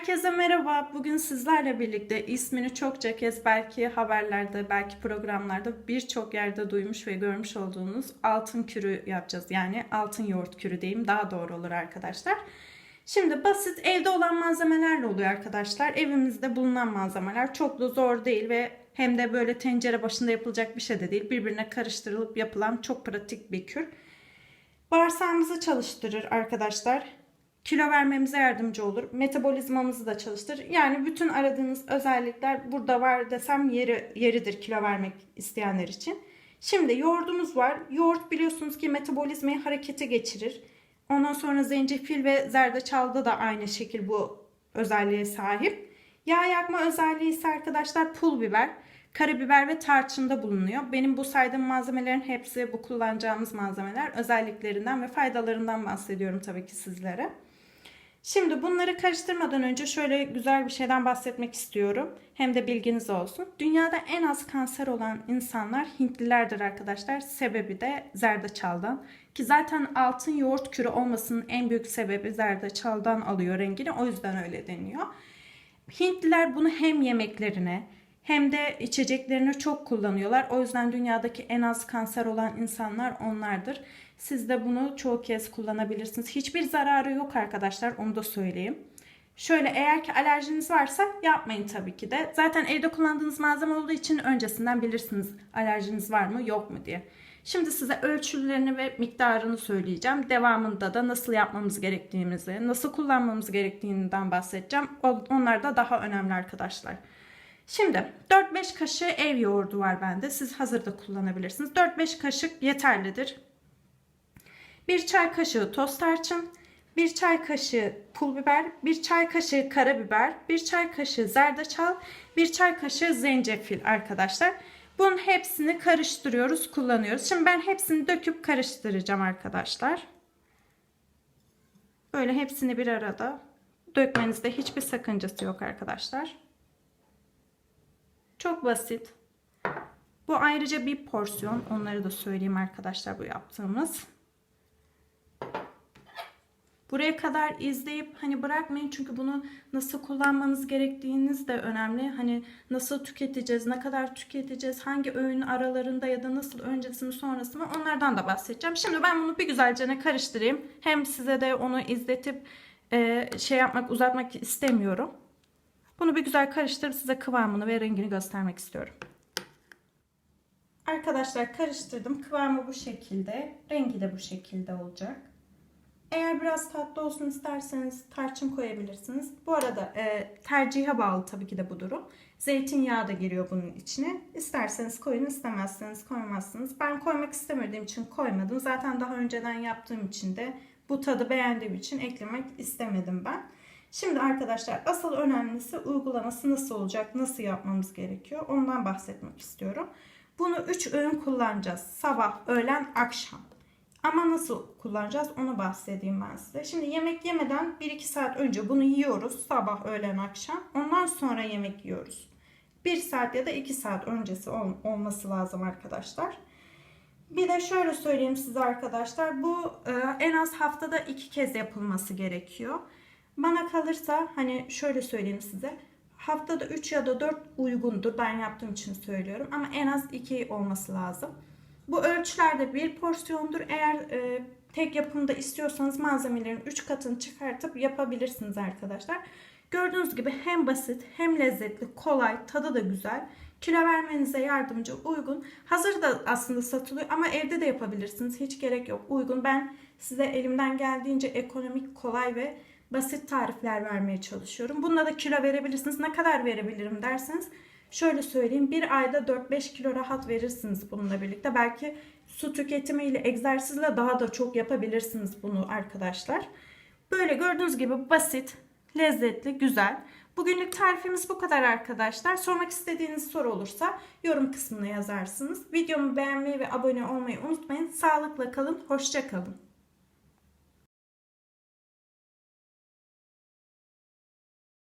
Herkese merhaba. Bugün sizlerle birlikte ismini çokça kez belki haberlerde, belki programlarda birçok yerde duymuş ve görmüş olduğunuz altın kürü yapacağız. Yani altın yoğurt kürü diyeyim daha doğru olur arkadaşlar. Şimdi basit evde olan malzemelerle oluyor arkadaşlar. Evimizde bulunan malzemeler çok da zor değil ve hem de böyle tencere başında yapılacak bir şey de değil. Birbirine karıştırılıp yapılan çok pratik bir kür. Bağırsağımızı çalıştırır arkadaşlar kilo vermemize yardımcı olur. Metabolizmamızı da çalıştırır. Yani bütün aradığınız özellikler burada var desem yeri yeridir kilo vermek isteyenler için. Şimdi yoğurdumuz var. Yoğurt biliyorsunuz ki metabolizmayı harekete geçirir. Ondan sonra zencefil ve zerdeçalda da aynı şekil bu özelliğe sahip. Yağ yakma özelliği ise arkadaşlar pul biber, karabiber ve tarçında bulunuyor. Benim bu saydığım malzemelerin hepsi bu kullanacağımız malzemeler. Özelliklerinden ve faydalarından bahsediyorum tabii ki sizlere. Şimdi bunları karıştırmadan önce şöyle güzel bir şeyden bahsetmek istiyorum. Hem de bilginiz olsun. Dünyada en az kanser olan insanlar Hintlilerdir arkadaşlar. Sebebi de zerdeçaldan. Ki zaten altın yoğurt kürü olmasının en büyük sebebi zerdeçaldan alıyor rengini. O yüzden öyle deniyor. Hintliler bunu hem yemeklerine hem de içeceklerini çok kullanıyorlar. O yüzden dünyadaki en az kanser olan insanlar onlardır. Siz de bunu çoğu kez kullanabilirsiniz. Hiçbir zararı yok arkadaşlar onu da söyleyeyim. Şöyle eğer ki alerjiniz varsa yapmayın tabii ki de. Zaten evde kullandığınız malzeme olduğu için öncesinden bilirsiniz alerjiniz var mı yok mu diye. Şimdi size ölçülerini ve miktarını söyleyeceğim. Devamında da nasıl yapmamız gerektiğimizi, nasıl kullanmamız gerektiğinden bahsedeceğim. Onlar da daha önemli arkadaşlar. Şimdi 4-5 kaşığı ev yoğurdu var bende. Siz hazırda kullanabilirsiniz. 4-5 kaşık yeterlidir. 1 çay kaşığı toz tarçın, 1 çay kaşığı pul biber, 1 çay kaşığı karabiber, 1 çay kaşığı zerdeçal, 1 çay kaşığı zencefil arkadaşlar. Bunun hepsini karıştırıyoruz, kullanıyoruz. Şimdi ben hepsini döküp karıştıracağım arkadaşlar. Böyle hepsini bir arada dökmenizde hiçbir sakıncası yok arkadaşlar. Çok basit. Bu ayrıca bir porsiyon. Onları da söyleyeyim arkadaşlar bu yaptığımız. Buraya kadar izleyip hani bırakmayın çünkü bunu nasıl kullanmanız gerektiğiniz de önemli. Hani nasıl tüketeceğiz, ne kadar tüketeceğiz, hangi öğün aralarında ya da nasıl öncesini sonrasını onlardan da bahsedeceğim. Şimdi ben bunu bir güzelce karıştırayım. Hem size de onu izletip e, şey yapmak, uzatmak istemiyorum. Bunu bir güzel karıştırıp size kıvamını ve rengini göstermek istiyorum. Arkadaşlar karıştırdım. Kıvamı bu şekilde. Rengi de bu şekilde olacak. Eğer biraz tatlı olsun isterseniz tarçın koyabilirsiniz. Bu arada e, tercihe bağlı tabii ki de bu durum. Zeytinyağı da giriyor bunun içine. İsterseniz koyun, istemezseniz koymazsınız. Ben koymak istemediğim için koymadım. Zaten daha önceden yaptığım için de bu tadı beğendiğim için eklemek istemedim ben. Şimdi arkadaşlar asıl önemlisi uygulaması nasıl olacak, nasıl yapmamız gerekiyor ondan bahsetmek istiyorum. Bunu 3 öğün kullanacağız. Sabah, öğlen, akşam. Ama nasıl kullanacağız onu bahsedeyim ben size. Şimdi yemek yemeden 1-2 saat önce bunu yiyoruz. Sabah, öğlen, akşam. Ondan sonra yemek yiyoruz. 1 saat ya da 2 saat öncesi ol olması lazım arkadaşlar. Bir de şöyle söyleyeyim size arkadaşlar. Bu e, en az haftada 2 kez yapılması gerekiyor. Bana kalırsa hani şöyle söyleyeyim size. Haftada 3 ya da 4 uygundur. Ben yaptığım için söylüyorum. Ama en az 2 olması lazım. Bu ölçülerde bir porsiyondur. Eğer e, tek yapımda istiyorsanız malzemelerin 3 katını çıkartıp yapabilirsiniz arkadaşlar. Gördüğünüz gibi hem basit hem lezzetli, kolay, tadı da güzel. Kilo vermenize yardımcı, uygun. Hazır da aslında satılıyor ama evde de yapabilirsiniz. Hiç gerek yok. Uygun. Ben size elimden geldiğince ekonomik, kolay ve basit tarifler vermeye çalışıyorum. Bununla da kilo verebilirsiniz. Ne kadar verebilirim derseniz şöyle söyleyeyim. Bir ayda 4-5 kilo rahat verirsiniz bununla birlikte. Belki su tüketimiyle, egzersizle daha da çok yapabilirsiniz bunu arkadaşlar. Böyle gördüğünüz gibi basit, lezzetli, güzel. Bugünlük tarifimiz bu kadar arkadaşlar. Sormak istediğiniz soru olursa yorum kısmına yazarsınız. Videomu beğenmeyi ve abone olmayı unutmayın. Sağlıkla kalın, hoşça kalın.